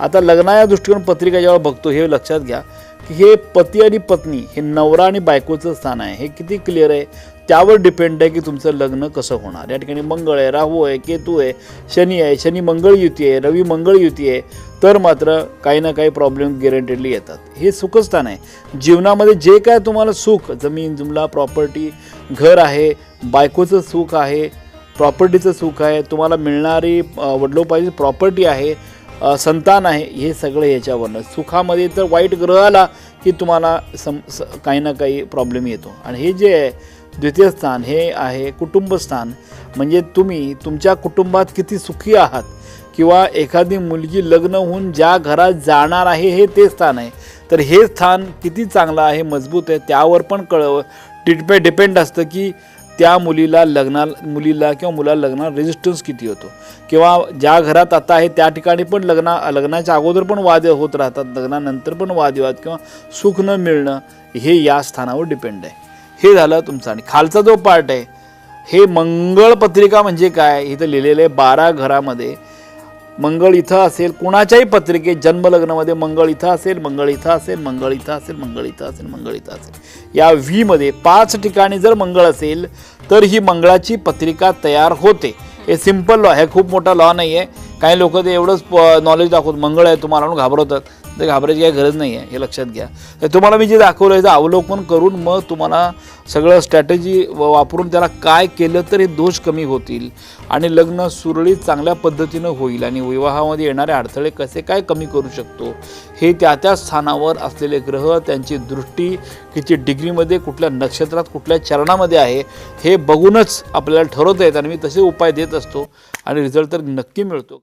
आता लग्ना या दृष्टिकोन पत्रिका जेव्हा बघतो हे लक्षात घ्या की हे पती आणि पत्नी हे नवरा आणि बायकोचं स्थान आहे. हे किती क्लिअर आहे? त्यावर डिपेंड आहे की तुमचं लग्न कसं होणार. या ठिकाणी मंगळ आहे राहू आहे केतू आहे शनी आहे शनी मंगळ युती आहे रवी मंगळ युती आहे तर मात्र काही ना काही प्रॉब्लेम गॅरंटेडली येतात. हे सुखस्थान आहे. जीवनामध्ये जे काय तुम्हाला सुख जमीन जुमला प्रॉपर्टी घर आहे बायकोचं सुख आहे प्रॉपर्टीचं सुख आहे तुम्हाला मिळणारी अ, प्रॉपर्टी आहे संतान आहे हे सगळं याच्यावरनं. सुखामध्ये तर वाईट ग्रह आला की तुम्हाला सम स काही ना काही प्रॉब्लेम येतो. आणि हे जे आहे द्वितीय स्थान हे आहे कुटुंबस्थान म्हणजे तुम्ही तुमच्या कुटुंबात किती सुखी आहात? किंवा एखादी मुलगी लग्न होऊन ज्या घरात जाणार आहे हे ते स्थान आहे. तर हे स्थान किती चांगलं आहे मजबूत आहे त्यावर पण कळ डिपे डिपेंड असतं की त्या मुलीला लग्ना मुलीला किंवा मुलाला लग्नाला रेजिस्टन्स किती होतो? किंवा ज्या घरात आता आहे त्या ठिकाणी पण लग्ना लग्नाच्या अगोदर पण वाद होत राहतात लग्नानंतर पण वादविवाद किंवा सुख न मिळणं हे या स्थानावर डिपेंड आहे. हे झालं तुमचं. आणि खालचा जो पार्ट आहे हे मंगळ पत्रिका म्हणजे काय? इथं लिहिलेलं आहे बारा घरामध्ये मंगळ इथं असेल कुणाच्याही पत्रिकेत जन्मलग्नामध्ये मंगळ इथं असेल मंगळ इथं असेल मंगळ इथं असेल मंगळ इथं असेल मंगळ इथं असेल. या व्हीमध्ये पाच ठिकाणी जर मंगळ असेल तर ही मंगळाची पत्रिका तयार होते. हे सिंपल लॉ हे खूप मोठा लॉ नाही आहे काही लोक ते एवढंच नॉलेज दाखवत मंगळ आहे तुम्हाला म्हणून घाबरवतात. ते घाबरायची काही गरज नाही आहे हे लक्षात घ्या. तर तुम्हाला मी जे दाखवलं आहे ते अवलोकन करून मग तुम्हाला सगळं स्ट्रॅटेजी वापरून त्याला काय केलं तर हे दोष कमी होतील आणि लग्न सुरळीत चांगल्या पद्धतीनं होईल आणि विवाहामध्ये येणारे अडथळे कसे काय कमी करू शकतो हे त्या त्या स्थानावर असलेले ग्रह त्यांची दृष्टी किती डिग्रीमध्ये कुठल्या नक्षत्रात कुठल्या चरणामध्ये आहे हे बघूनच आपल्याला ठरवता येतं आणि मी तसे उपाय देत असतो आणि रिझल्ट तर नक्की मिळतो.